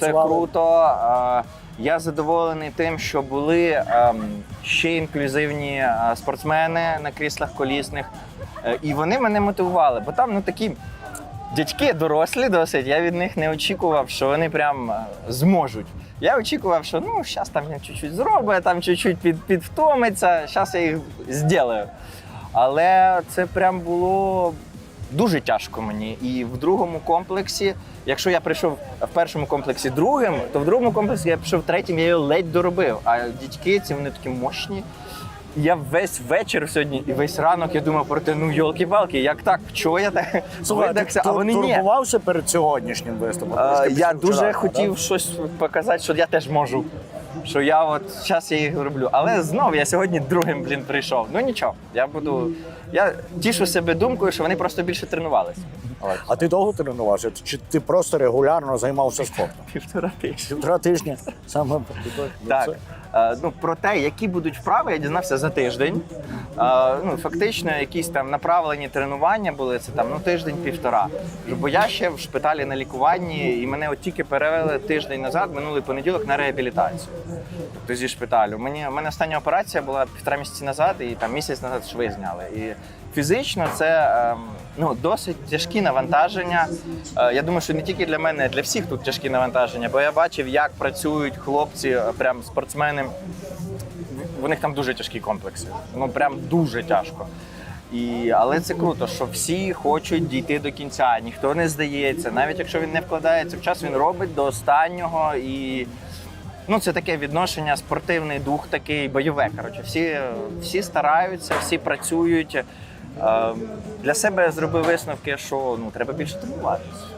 Це круто. Я задоволений тим, що були ем, ще інклюзивні е, спортсмени на кріслах колісних, Е, і вони мене мотивували, бо там ну такі дядьки дорослі досить. Я від них не очікував, що вони прям е, зможуть. Я очікував, що ну зараз там він чуть-чуть зробить, там чуть-чуть під, підвтомиться, зараз я їх зроблю. Але це прям було дуже тяжко мені. І в другому комплексі, якщо я прийшов в першому комплексі другим, то в другому комплексі я пішов третім, я його ледь доробив. А дядьки ці вони такі мощні. Я весь вечір сьогодні і весь ранок я думав про те, ну йолки-палки, як так? Чого я так Слухай, ти видихся? А вони ні. турбувався перед сьогоднішнім виступом? Я дуже вчорашнього, хотів да? щось показати, що я теж можу. Що я от зараз я їх роблю. Але знов я сьогодні другим, блін, прийшов. Ну нічого, я буду. Я тішу себе думкою, що вони просто більше тренувалися. А ти довго тренувався? Чи ти просто регулярно займався спортом? Півтора тижня. Півтора тижні? Саме Так. Е, Ну, про те, які будуть вправи, я дізнався за тиждень. Е, Ну, фактично, якісь там направлені тренування були це там ну тиждень-півтора. Бо я ще в шпиталі на лікуванні, і мене от тільки перевели тиждень назад, минулий понеділок, на реабілітацію. Тобто зі шпиталю. Мені у мене остання операція була півтора місяці назад, і там місяць назад шви зняли. І фізично це ем, ну, досить тяжкі навантаження. Е, Я думаю, що не тільки для мене, а для всіх тут тяжкі навантаження, бо я бачив, як працюють хлопці, е, прям спортсмени. В них там дуже тяжкі комплекси. Ну прям дуже тяжко. І, але це круто, що всі хочуть дійти до кінця, ніхто не здається. Навіть якщо він не вкладається в час, він робить до останнього. І ну, це таке відношення, спортивний дух такий бойове. Коротше, всі, всі стараються, всі працюють. Е, Для себе зробив висновки, що ну, треба більше тренуватися.